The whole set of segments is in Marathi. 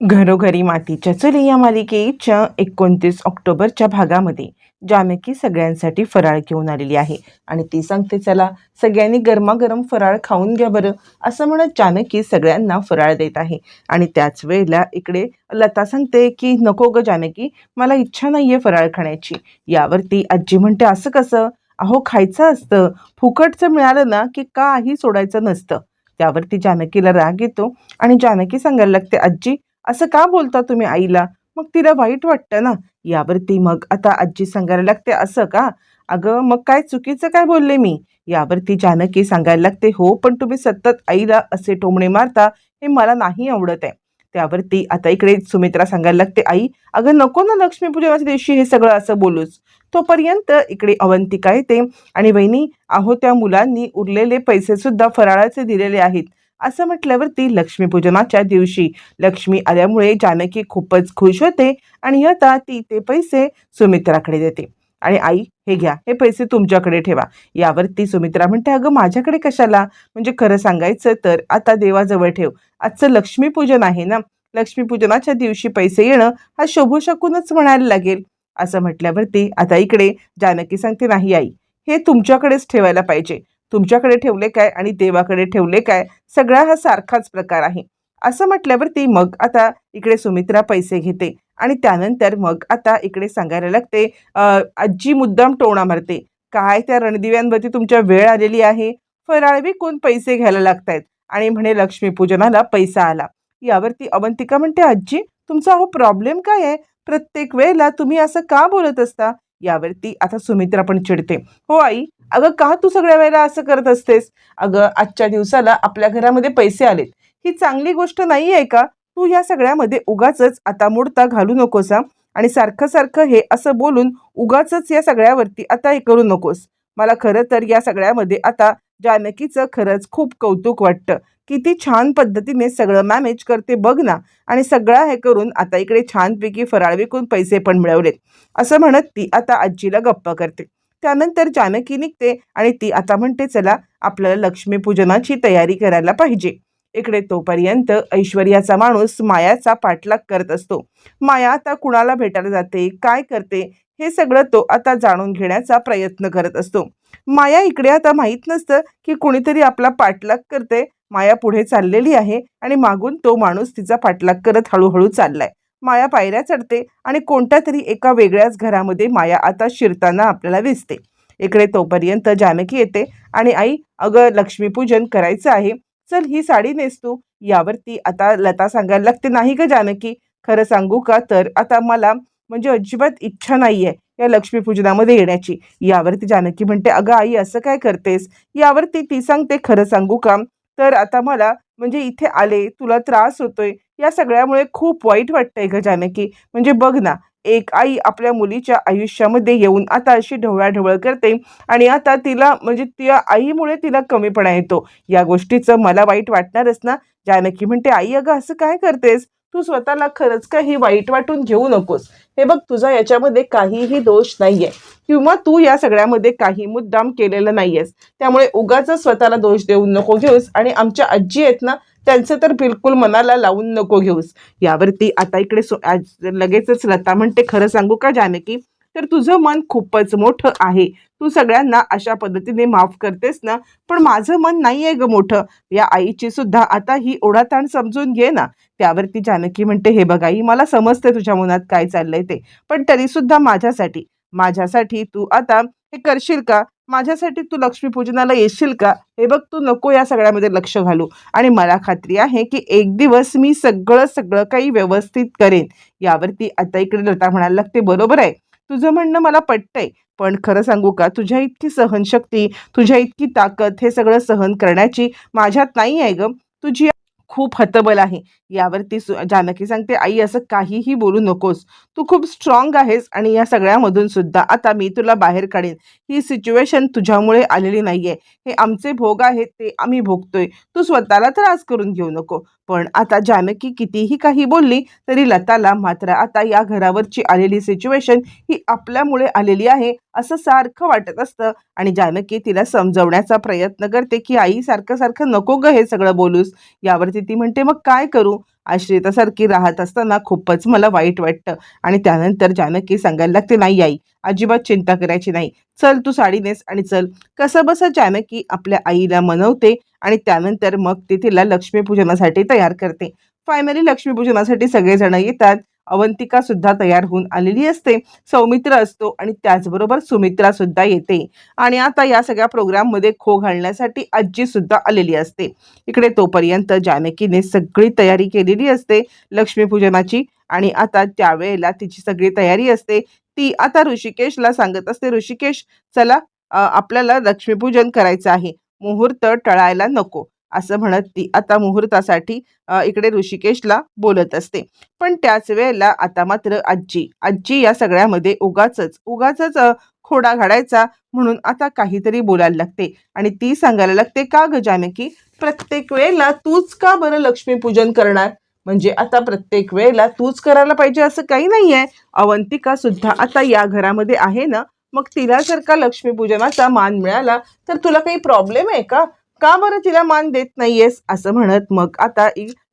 घरोघरी मातीच्या चुली या मालिकेच्या एकोणतीस ऑक्टोबरच्या भागामध्ये जानकी सगळ्यांसाठी फराळ घेऊन आलेली आहे. आणि ती सांगते चला सगळ्यांनी गरमागरम फराळ खाऊन घ्या बरं असं म्हणत जानकी सगळ्यांना फराळ देत आहे. आणि त्याच वेळेला इकडे लता सांगते की नको ग जानकी मला इच्छा नाही आहे फराळ खाण्याची. यावरती आजी म्हणते असं कसं? अहो खायचं असतं. फुकटचं मिळालं ना की काही सोडायचं नसतं. त्यावरती जानकीला राग येतो आणि जानकी सांगायला लागते आजी असं का बोलता तुम्ही आईला? मग तिला वाईट वाटतं ना. यावरती मग आता आजी सांगायला लागते असं का? अगं मग काय चुकीचं काय बोलले मी? यावरती जानकी सांगायला लागते हो पण तुम्ही सतत आईला असे टोमणे मारता हे मला नाही आवडत आहे. त्यावरती आता इकडे सुमित्रा सांगायला लागते आई अगं नको ना लक्ष्मीपूजनाच्या दिवशी हे सगळं असं बोलूच तोपर्यंत इकडे अवंतिका येते आणि वहिनी अहो त्या मुलांनी उरलेले पैसे सुद्धा फराळाचे दिलेले आहेत. असं म्हटल्यावरती लक्ष्मीपूजनाच्या दिवशी लक्ष्मी आल्यामुळे जानकी खूपच खुश होते आणि आता ती ते पैसे सुमित्राकडे देते. आणि आई हे घ्या हे पैसे तुमच्याकडे ठेवा. यावरती सुमित्रा म्हणते अगं माझ्याकडे कशाला? म्हणजे खरं सांगायचं तर आता देवाजवळ ठेव. आजचं लक्ष्मीपूजन आहे ना? लक्ष्मीपूजनाच्या दिवशी पैसे येणं हा शोभू शकूनच म्हणायला लागेल. असं म्हटल्यावरती आता इकडे जानकी सांगते नाही आई हे तुमच्याकडेच ठेवायला पाहिजे. तुमच्याकडे ठेवले काय आणि देवाकडे ठेवले काय? सगळा हा सारखाच प्रकार आहे. असं म्हटल्यावरती मग आता इकडे सुमित्रा पैसे घेते आणि त्यानंतर मग आता इकडे सांगायला लागते आजी मुद्दाम टोणा मारते. काय त्या रणदिव्यांवरती तुमच्या वेळ आलेली आहे? फराळवी कोण पैसे घ्यायला लागतायत? आणि म्हणे लक्ष्मीपूजनाला पैसा आला. यावरती अवंतिका म्हणते आजी तुमचा हो प्रॉब्लेम काय आहे? प्रत्येक वेळेला तुम्ही असं का बोलत असता? यावरती आता सुमित्रा पण चिडते. हो आई अगं का तू सगळ्या वेळेला असं करत असतेस? अगं आजच्या दिवसाला आपल्या घरामध्ये पैसे आलेत. ही चांगली गोष्ट नाही आहे का? तू या सगळ्यामध्ये उगाच आता मोडता घालू नकोसा आणि सारखं सारखं हे असं बोलून उगाच या सगळ्यावरती आता हे करू नकोस. मला खरं तर या सगळ्यामध्ये आता जानकीचं खरंच खूप कौतुक वाटतं. किती छान पद्धतीने सगळं मॅनेज करते बघ ना. आणि सगळं हे करून आता इकडे छानपैकी फराळ विकून पैसे पण मिळवलेत. असं म्हणत ती आता आजीला गप्पा करते. त्यानंतर जानकी निघते आणि ती आता म्हणते चला आपल्याला लक्ष्मीपूजनाची तयारी करायला पाहिजे. इकडे तोपर्यंत ऐश्वर्याचा माणूस मायाचा पाठलाग करत असतो. माया आता कुणाला भेटायला जाते काय करते हे सगळं तो आता जाणून घेण्याचा प्रयत्न करत असतो. माया इकडे आता माहीत नसतं की कुणीतरी आपला पाठलाग करते. माया पुढे चाललेली आहे आणि मागून तो माणूस तिचा पाठलाग करत हळूहळू चाललाय. माया पायऱ्या चढते आणि कोणत्या तरी एका वेगळ्याच घरामध्ये माया आता शिरताना आपल्याला दिसते. इकडे तोपर्यंत जानकी येते आणि आई अगं लक्ष्मीपूजन करायचं आहे. चल ही साडी नेसतू यावरती आता लता सांगायला लागते नाही का जानकी. खरं सांगू का? तर आता मला म्हणजे अजिबात इच्छा नाही आहे या लक्ष्मीपूजनामध्ये येण्याची. यावरती जानकी म्हणते अगं आई असं काय करतेस? यावरती ती सांगते खरं सांगू का? तर आता मला म्हणजे इथे आले तुला त्रास होतोय. या सगळ्यामुळे खूप वाईट वाटतंय ग जानकी. म्हणजे बघ ना एक आई आपल्या मुलीच्या आयुष्यामध्ये येऊन आता अशी ढवळाढवळ करते आणि आता तिला म्हणजे त्या आईमुळे तिला कमीपणा येतो. या गोष्टीचं मला वाईट वाटणारच ना. जानकी म्हणते आई अगं असं काय करतेस? तू स्वतःला खरंच काही वाईट वाटून घेऊ नकोस. हे बघ तुझा याच्यामध्ये काहीही दोष नाहीये. किंवा तू या सगळ्यामध्ये काही मुद्दाम केलेलं नाहीयेस. त्यामुळे उगाच स्वतःला दोष देऊ नको घेऊस आणि आमच्या आजी आहेत ना त्यांचं तर बिलकुल मनाला लावून नको घेऊस. यावरती आता इकडे सो- आज लगेचच लता म्हणते खरं सांगू का जानकी? तर तुझं मन खूपच मोठं आहे. तू सगळ्यांना अशा पद्धतीने माफ करतेस ना? पण माझं मन नाही आहे ग मोठं. या आईची सुद्धा आता ही ओढाताण समजून घे ना. त्यावरती जानकी म्हणते हे बघा आई मला समजते तुझ्या मनात काय चाललंय ते. पण तरी सुद्धा माझ्यासाठी माझ्यासाठी तू आता हे करशील का? माझ्यासाठी तू लक्ष्मीपूजनाला येशील का? हे बघ तू नको या सगळ्यामध्ये लक्ष घालू. आणि मला खात्री आहे की एक दिवस मी सगळं सगळं काही व्यवस्थित करेन. यावरती आता इकडे लता म्हणायला लागते बरोबर आहे. तुझं म्हणणं मला पटतंय. पण खरं सांगू का? तुझ्या इतकी सहनशक्ती तुझ्या इतकी ताकद हे सगळं सहन करण्याची माझ्यात नाही आहे ग. तुझी खूप हतबल आहे. यावरती सु जानकी सांगते आई असं काहीही बोलू नकोस. तू खूप स्ट्रॉंग आहेस आणि या सगळ्यामधून सुद्धा आता मी तुला बाहेर काढेन. ही सिच्युएशन तुझ्यामुळे आलेली नाहीये. हे आमचे भोग आहेत ते आम्ही भोगतोय. तू स्वतःला त्रास करून घेऊ नको. पण आता जानकी कितीही काही बोलली तरी लताला मात्र आता या घरावरची आलेली सिच्युएशन ही आपल्यामुळे आलेली आहे असं सारखं वाटत असतं. आणि जानकी तिला समजवण्याचा प्रयत्न करते की आई सारखं सारखं नको ग हे सगळं बोलूस. यावरती ती म्हणते मग काय करू? आश्रितासारखी राहत असताना खूपच मला वाईट वाटतं. आणि त्यानंतर जानकी सांगायला लागते नाही आई अजिबात चिंता करायची नाही. चल तू साडी नेस आणि चल. कसं बसं जानकी आपल्या आईला मनवते आणि त्यानंतर मग ती तिला लक्ष्मीपूजनासाठी तयार करते. फायनली लक्ष्मीपूजनासाठी सगळेजण येतात. अवंतिका सुद्धा तयार होऊन आलेली असते. सौमित्र असतो आणि त्याचबरोबर सुमित्रा सुद्धा येते. आणि आता या सगळ्या प्रोग्राममध्ये खो घालण्यासाठी आजी सुद्धा आलेली असते. इकडे तोपर्यंत जानकीने सगळी तयारी केलेली असते. लक्ष्मीपूजनाची आणि आता त्यावेळेला तिची सगळी तयारी असते. ती आता ऋषिकेशला सांगत असते ऋषिकेश चला आपल्याला लक्ष्मीपूजन करायचं आहे. मुहूर्त टळायला नको. असं म्हणत ती आता मुहूर्तासाठी इकडे ऋषिकेशला बोलत असते. पण त्याच वेळेला आता मात्र आजी आजी या सगळ्यामध्ये उगाच उगाचच खोडा घाडायचा म्हणून आता काहीतरी बोलायला लागते. आणि ती सांगायला लागते का ग जानकी प्रत्येक वेळेला तूच का बरं लक्ष्मीपूजन करणार? म्हणजे आता प्रत्येक वेळेला तूच करायला पाहिजे असं काही नाही आहे अवंतिका सुद्धा आता या घरामध्ये आहे ना मग तिला जर का लक्ष्मीपूजनाचा मान मिळाला तर तुला काही प्रॉब्लेम आहे का? का बरं तिला मान देत नाहीयेस? असं म्हणत मग आता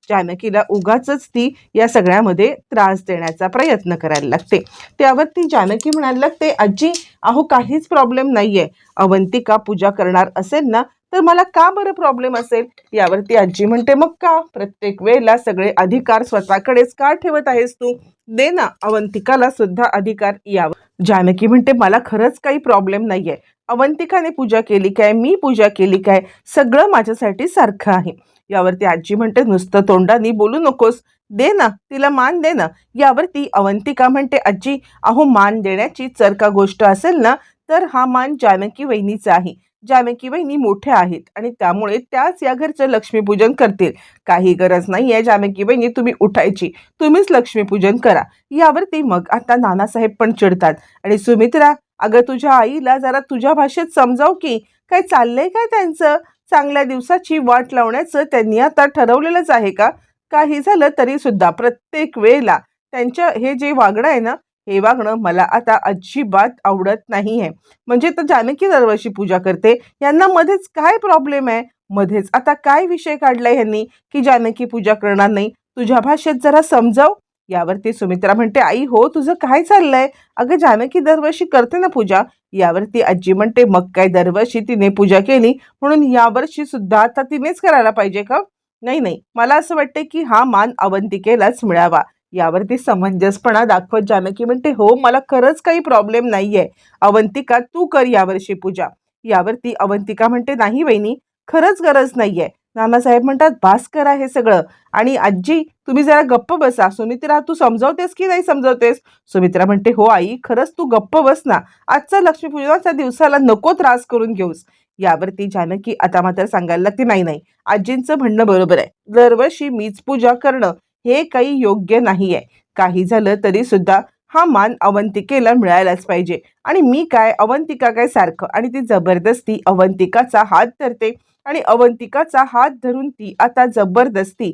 जानकीला उगाचच ती या सगळ्यामध्ये त्रास देण्याचा प्रयत्न करायला लागते. त्यावर ती जानकी म्हणायला लागते आजी अहो काहीच प्रॉब्लेम नाहीये. अवंतिका पूजा करणार असेल ना तर मला का बरं प्रॉब्लेम असेल? यावरती आजी म्हणते मग का? प्रत्येक वेळेला सगळे अधिकार स्वतःकडेच का ठेवत आहेस तू? दे ना अवंतिकाला सुद्धा अधिकार यावर जानकी म्हणते मला खरंच काही प्रॉब्लेम नाहीये. अवंतिकाने पूजा केली काय मी पूजा केली काय सगळं माझ्यासाठी सारखं आहे. यावरती आजी म्हणते नुसतं तोंडाने बोलू नकोस. दे ना तिला मान दे ना. यावरती अवंतिका म्हणते आजी अहो मान देण्याची जर का गोष्ट असेल ना तर हा मान जानकी वहिनीचा आहे. जानकी वहिनी मोठ्या आहेत आणि त्यामुळे त्याच या घरचं लक्ष्मीपूजन करतील. काही गरज नाही आहे जानकी वहिनी तुम्ही उठायची. तुम्हीच लक्ष्मीपूजन करा. यावरती मग आता नानासाहेब पण चिडतात आणि सुमित्रा अगं तुझ्या आईला जरा तुझ्या भाषेत समजाव की. काय चाललंय काय त्यांचं? चांगल्या दिवसाची वाट लावण्याचं त्यांनी आता ठरवलेलंच आहे का? काही झालं तरी सुद्धा प्रत्येक वेळेला त्यांच्या हे जे वागणं आहे ना हे वागणं मला आता अजिबात आवडत नाही आहे म्हणजे तर जानकी दरवर्षी पूजा करते. यांना मध्येच काय प्रॉब्लेम आहे? मध्येच आता काय विषय काढलाय ह्यांनी? की जानकी पूजा करणार नाही? तुझ्या भाषेत जरा समजाव. यावरती सुमित्रा म्हणते आई हो तुझं काय चाललंय? अगं जानकी दरवर्षी करते ना पूजा. यावरती आजी म्हणते मग काय दरवर्षी तिने पूजा केली म्हणून यावर्षी सुद्धा आता तिनेच करायला पाहिजे का? नाही नाही मला असं वाटते की हा मान अवंतिकेलाच मिळावा. यावरती समंजसपणा दाखवत जानकी म्हणते हो मला खरंच काही प्रॉब्लेम नाहीये. अवंतिका तू कर यावर्षी पूजा. यावरती अवंतिका म्हणते नाही वहिनी खरंच गरज नाहीये. नानासाहेब म्हणतात भास्कर करा हे सगळं. आणि आजी तुम्ही जरा गप्प बसा. सुमित्रा तू समजवतेस की नाही समजवतेस? सुमित्रा म्हणते हो आई खरंच तू गप्प बस ना. आजचा लक्ष्मीपूजनाच्या दिवसाला नको त्रास करून घेऊस. यावरती जानकी आता मात्र सांगायला लागते नाही नाही. आजींचं म्हणणं बरोबर आहे. दरवर्षी मीच पूजा करणं हे काही योग्य नाही आहे काही झालं तरी सुद्धा हा मान अवंतिकेला मिळायलाच पाहिजे. आणि मी काय अवंतिका काय सारखं? आणि ती जबरदस्ती अवंतिकाचा हात धरते. आणि अवंतिकाचा हात धरून ती आता जबरदस्ती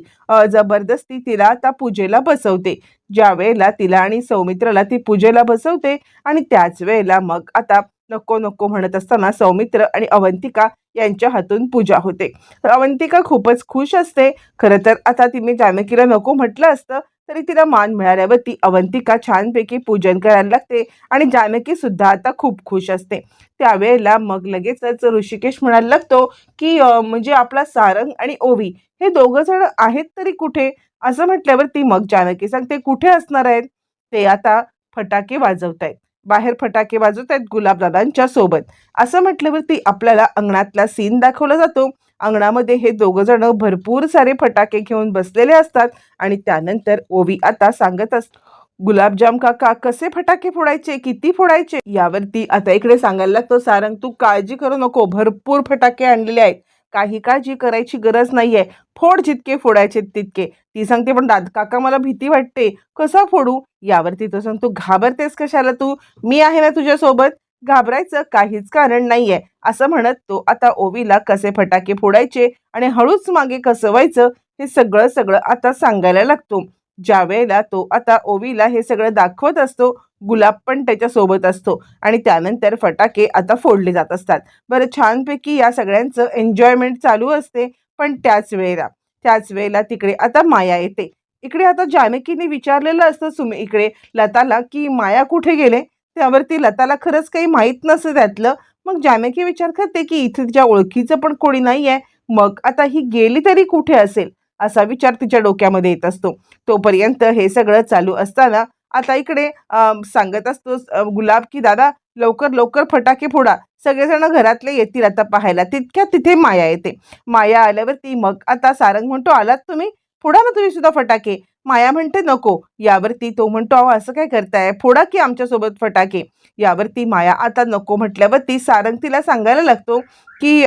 जबरदस्ती तिला आता पूजेला बसवते. ज्या वेळेला तिला आणि सौमित्राला ती पूजेला बसवते आणि त्याच वेळेला मग आता नको नको म्हणत असताना सौमित्र आणि अवंतिका यांच्या हातून पूजा होते. तर अवंतिका खूपच खुश असते. खरं तर आता तिने जानकीला नको म्हटलं असतं. तरी तिला मान मिळाल्यावर ती अवंतिका छानपैकी पूजन करायला लागते आणि जानकी सुद्धा आता खूप खुश असते. त्यावेळेला मग लगेचच ऋषिकेश म्हणायला लागतो की म्हणजे आपला सारंग आणि ओवी हे दोघं जण आहेत तरी कुठे? असं म्हटल्यावर ती मग जानकी सांगते कुठे असणार आहेत? ते आता फटाके वाजवत आहेत बाहेर फटाके वाजवत आहेत गुलाबदादांच्या सोबत. असं म्हटल्यावरती आपल्याला अंगणातला सीन दाखवला जातो. अंगणामध्ये हे दोघं जण भरपूर सारे फटाके घेऊन बसलेले असतात आणि त्यानंतर ओवी आता सांगत असत गुलाबजाम काका कसे फटाके फोडायचे किती फोडायचे? यावरती आता इकडे सांगायला लागतो सारंग तू काळजी करू नको भरपूर फटाके आणलेले आहेत. काही काळजी करायची गरज नाहीये. फोड जितके फोडायचे तितके. ती सांगते पण दाद काका मला भीती वाटते. कसा फोडू? यावरती तो सांगतो घाबरतेस कशाला तू? मी आहे ना तुझ्यासोबत. घाबरायचं काहीच कारण नाहीये असं म्हणत तो आता ओवीला कसे फटाके फोडायचे आणि हळूच मागे कसं व्हायचं हे सगळं सगळं आता सांगायला लागतो. ज्या वेळेला तो आता ओवीला हे सगळं दाखवत असतो गुलाब पण त्याच्या सोबत असतो आणि त्यानंतर फटाके आता फोडले जात असतात. बरं छानपैकी या सगळ्यांचं एन्जॉयमेंट चालू असते पण त्याच वेळेला त्याच वेळेला तिकडे आता माया येते. इकडे आता जानकीने विचारलेलं असतं सुमी इकडे लताला की माया कुठे गेले? त्यावरती लताला खरंच काही माहीत नसतं त्यातलं. मग जानकी विचार करते की इथे तिच्या ओळखीचं पण कोणी नाही आहे मग आता ही गेली तरी कुठे असेल? असा विचार तिच्या डोक्यामध्ये येत असतो. तोपर्यंत हे सगळं चालू असताना आता इकडे सांगत असतो गुलाब की दादा लवकर लवकर फटाके फोडा. सगळेजण घरातले येतील आता पाहायला. तितक्या तिथे माया येते. माया आल्यावरती मग आता सारंग म्हणतो आलात तुम्ही? फोडा ना तुम्ही सुद्धा फटाके. माया म्हणते नको यावरती तो म्हणतो अहो असं काय करताय? फोडा की आमच्यासोबत फटाके. यावरती माया आता नको म्हटल्यावरती सारंग तिला सांगायला लागतो की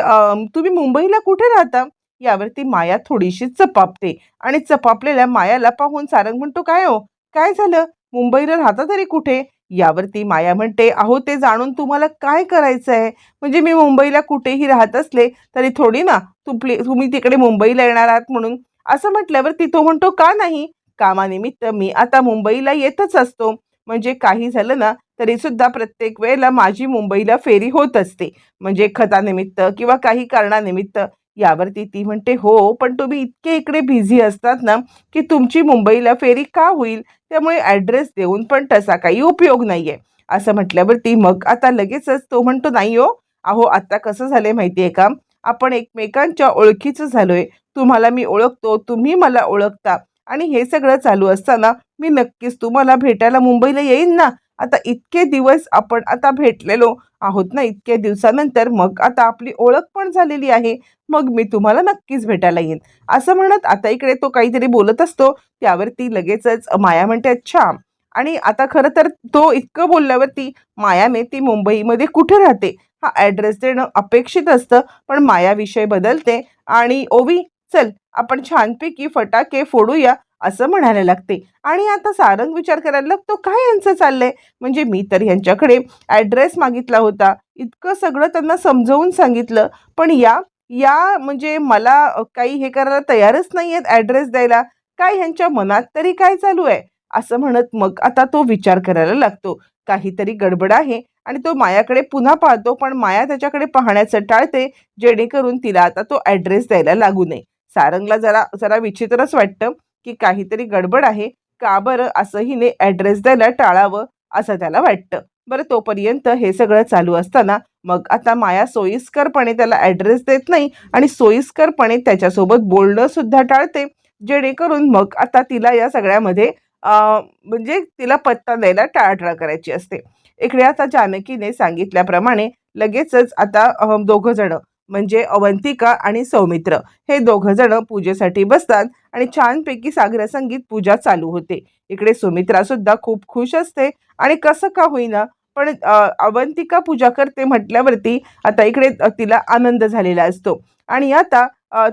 तुम्ही मुंबईला कुठे राहता? यावरती माया थोडीशी चपापते आणि चपापलेल्या मायाला पाहून सारंग म्हणतो काय हो? काय झालं? मुंबईला राहता तरी कुठे? यावरती माया म्हणते अहो ते जाणून तुम्हाला काय करायचं आहे म्हणजे मी मुंबईला कुठेही राहत असले तरी थोडी ना तुपली तुम्ही तिकडे मुंबईला येणार आहात म्हणून. असं म्हटल्यावरती तो म्हणतो का नाही? कामानिमित्त मी आता मुंबईला येतच असतो. म्हणजे काही झालं ना तरी सुद्धा प्रत्येक वेळेला माझी मुंबईला फेरी होत असते. म्हणजे खतानिमित्त किंवा काही कारणानिमित्त. यावरती ती म्हणते हो पण तुम्ही इतके इकडे बिझी असतात ना की तुमची मुंबईला फेरी का होईल? त्यामुळे ॲड्रेस देऊन पण तसा काही उपयोग नाही आहे असं म्हटल्यावरती मग आता लगेचच तो म्हणतो नाही हो अहो आता कसं झालंय माहिती आहे का? आपण एकमेकांच्या ओळखीचं झालोय. तुम्हाला मी ओळखतो तुम्ही मला ओळखता. आणि हे सगळं चालू असताना मी नक्कीच तुम्हाला भेटायला मुंबईला येईन ना. आता इतके दिवस आपण आता भेटलेलो आहोत ना इतक्या दिवसानंतर मग आता आपली ओळख पण झालेली आहे. मग मी तुम्हाला नक्कीच भेटायला येईन. असं म्हणत आता इकडे तो काहीतरी बोलत असतो. त्यावरती लगेचच माया म्हणते अच्छा. आणि आता खरं तर तो इतकं बोलल्यावरती मायाने ती मुंबईमध्ये कुठे राहते? हा ॲड्रेस देणं अपेक्षित असतं पण मायाविषय बदलते. आणि ओवी चल आपण छानपैकी फटाके फोडूया असं म्हणायला लागते. आणि आता सारंग विचार करायला लागतो काय यांचं चाललंय? म्हणजे मी तर यांच्याकडे ॲड्रेस मागितला होता. इतकं सगळं त्यांना समजावून सांगितलं. पण या या म्हणजे मला काही हे करायला तयारच नाही आहेत ॲड्रेस द्यायला. काय ह्यांच्या मनात तरी काय चालू आहे? असं म्हणत मग आता तो विचार करायला लागतो. काहीतरी गडबड आहे आणि तो मायाकडे पुन्हा पाहतो पण माया त्याच्याकडे पाहण्याचं टाळते जेणेकरून तिला आता तो ॲड्रेस द्यायला लागू नये. सारंगला जरा जरा विचित्रच वाटतं की काहीतरी गडबड आहे. का बरं असं हिने ॲड्रेस द्यायला टाळावं असं त्याला वाटतं. बरं तोपर्यंत हे सगळं चालू असताना मग आता माया सोयीस्करपणे त्याला ॲड्रेस देत नाही आणि सोयीस्करपणे त्याच्यासोबत बोलणं सुद्धा टाळते. जेणेकरून मग आता तिला या सगळ्यामध्ये म्हणजे तिला पत्ता द्यायला टाळाटाळ करायची असते. इकडे आता जानकीने सांगितल्याप्रमाणे लगेचच आता दोघं जण म्हणजे अवंतिका आणि सौमित्र. हे दोघं जण पूजेसाठी बसतात आणि छानपैकी सागर संगीत पूजा चालू होते. इकडे सुमित्रा सुद्धा खूप खुश असते आणि कसं का होईना पण अवंतिका पूजा करते म्हटल्यावरती आता इकडे तिला आनंद झालेला असतो. आणि आता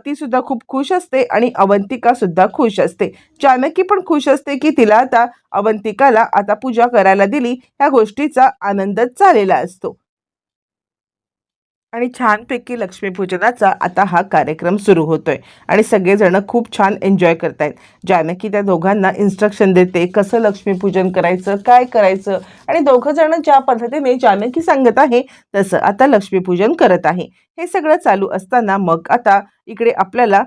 ती सुद्धा खूप खुश असते आणि अवंतिका सुद्धा खुश असते. जानकी पण खुश असते की तिला आता अवंतिकाला आता पूजा करायला दिली ह्या गोष्टीचा आनंदच झालेला असतो. आणि छानपैकी लक्ष्मीपूजनाचा आता हा कार्यक्रम सुरू होतोय. आणि सगळेजण खूप छान एन्जॉय करतायत. जानकी त्या दोघांना इन्स्ट्रक्शन देते कसं लक्ष्मीपूजन करायचं काय करायचं आणि दोघं जण ज्या पद्धतीने जानकी सांगत आहे तसं आता लक्ष्मीपूजन करत आहे. हे सगळं चालू असताना मग आता इकडे आपल्याला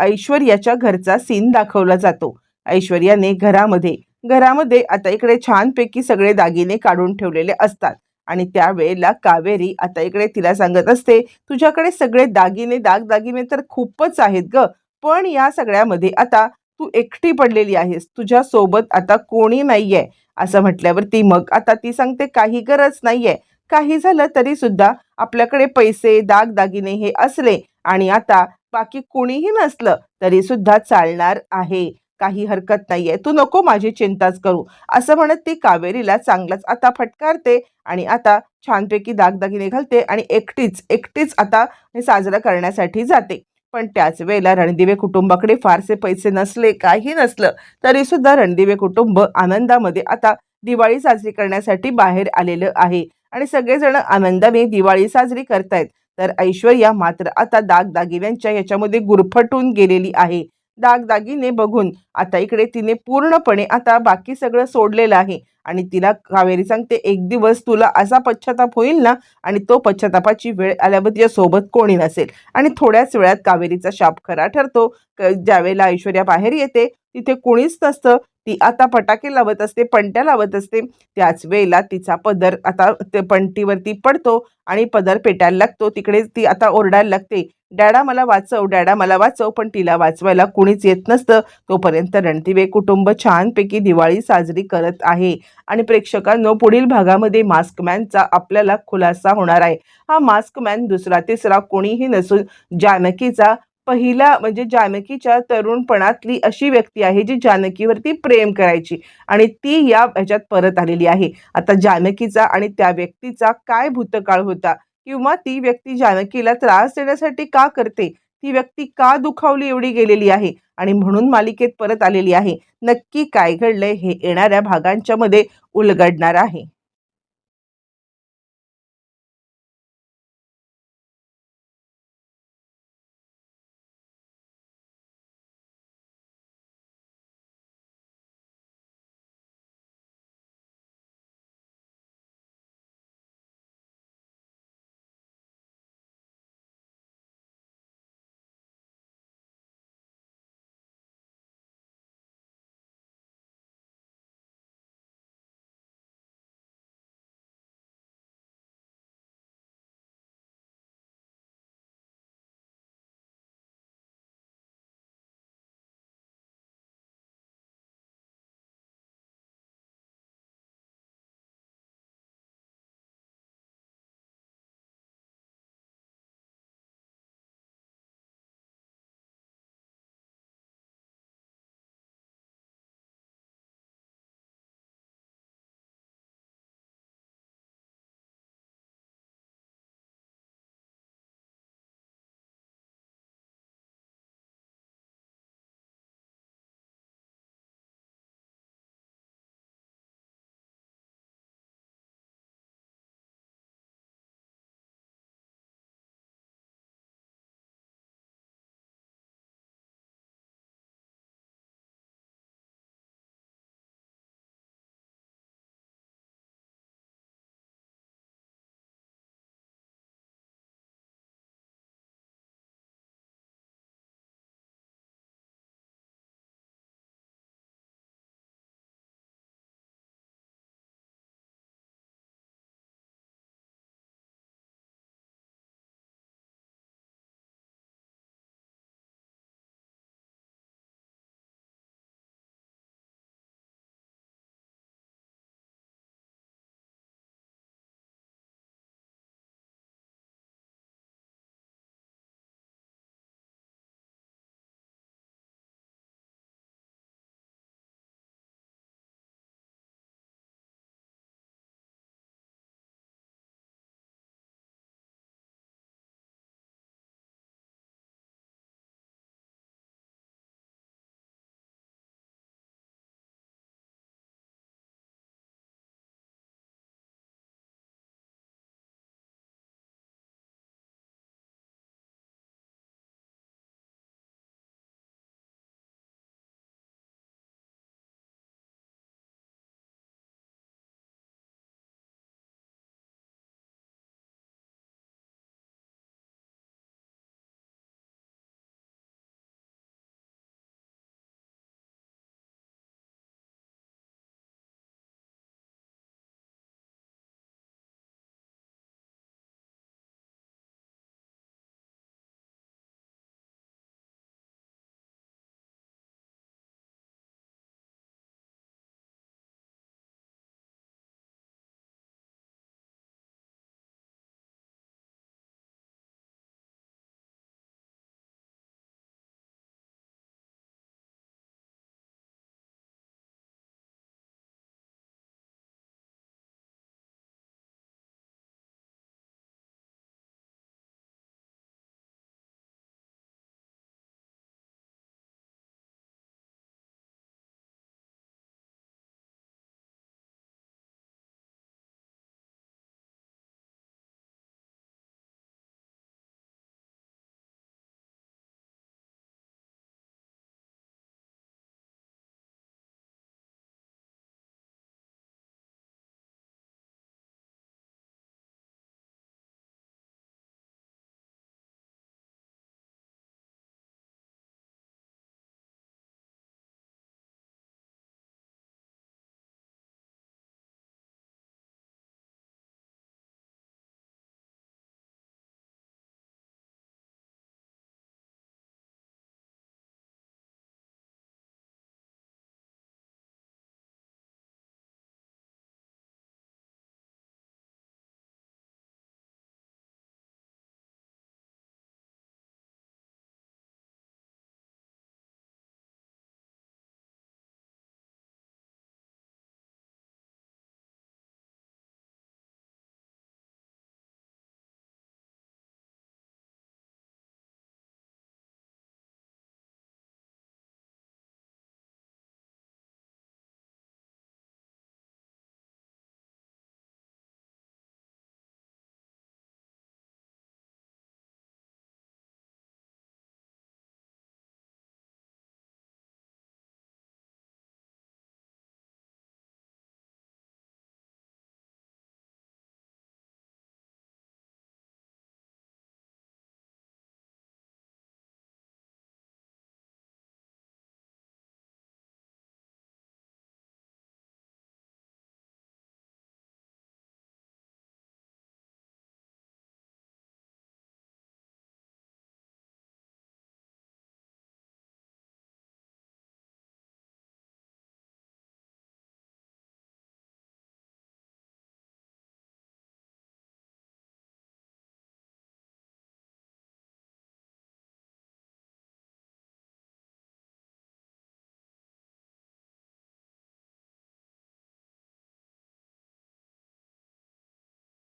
ऐश्वर्याच्या घरचा सीन दाखवला जातो. ऐश्वर्याने घरामध्ये घरामध्ये आता इकडे छानपैकी सगळे दागिने काढून ठेवलेले असतात. आणि त्यावेळेला कावेरी आता इकडे तिला सांगत असते तुझ्याकडे सगळे दागिने दागदागिने तर खूपच आहेत ग पण या सगळ्यामध्ये आता तू एकटी पडलेली आहेस तुझ्या सोबत आता कोणी नाहीये. असं म्हटल्यावरती मग आता ती सांगते काही गरज नाहीये काही झालं तरी सुद्धा आपल्याकडे पैसे दागदागिने हे असले आणि आता बाकी कोणीही नसलं तरी सुद्धा चालणार आहे. काही हरकत नाहीये. तू नको माझी चिंताच करू. असं म्हणत ती कावेरीला चांगलाच आता फटकारते आणि आता छानपैकी दागदागिने घालते आणि एकटीच एकटीच आता हे साजरं करण्यासाठी जाते. पण त्याच वेळेला रणदिवे कुटुंबाकडे फारसे पैसे नसले काही नसलं तरी सुद्धा रणदिवे कुटुंब आनंदामध्ये आता दिवाळी साजरी करण्यासाठी बाहेर आलेलं आहे. आणि सगळेजण आनंदाने दिवाळी साजरी करतायत. तर ऐश्वर्या मात्र आता दागदागिन्यांच्या याच्यामध्ये गुरफटून गेलेली आहे. दागदागिने बघून. आता इकडे तिने पूर्णपणे आता बाकी सगळं सोडलेलं आहे. आणि तिला कावेरी सांगते एक दिवस तुला असा पश्चाताप होईल ना आणि तो पश्चातापाची वेळ आल्यावर तिच्यासोबत कोणी नसेल. आणि थोड्याच वेळात कावेरीचा शाप खरा ठरतो. क- ज्यावेळेला ऐश्वर्या बाहेर येते तिथे कोणीच नसतं. ती आता फटाके लावत असते पणत्या लावत असते. त्याच वेळेला तिचा पदर आता ते पणतीवरती पडतो आणि पदर पेटायला लागतो. तिकडे ती आता ओरडायला लागते डॅडा मला वाचव डॅडा मला वाचव. पण तिला वाचवायला कुणीच येत नसतं. तोपर्यंत रणतिवे कुटुंब छानपैकी दिवाळी साजरी करत आहे आणि प्रेक्षकांनो पुढील भागामध्ये मास्कमॅनचा आपल्याला खुलासा होणार आहे. हा मास्कमॅन दुसरा तिसरा कोणीही नसून जानकीचा पहिला म्हणजे जानकीच्या तरुणपणातली अशी व्यक्ती आहे जी जानकीवरती प्रेम करायची आणि ती या ह्याच्यात परत आलेली आहे. आता जानकीचा आणि त्या व्यक्तीचा काय भूतकाळ होता किंवा ती व्यक्ती जानकीला त्रास देण्यासाठी का करते? ती व्यक्ती का दुखावली एवढी गेलेली आहे? आणि म्हणून मालिकेत परत आलेली आहे. नक्की काय घडलंय हे येणाऱ्या भागांच्या मध्ये उलगडणार आहे.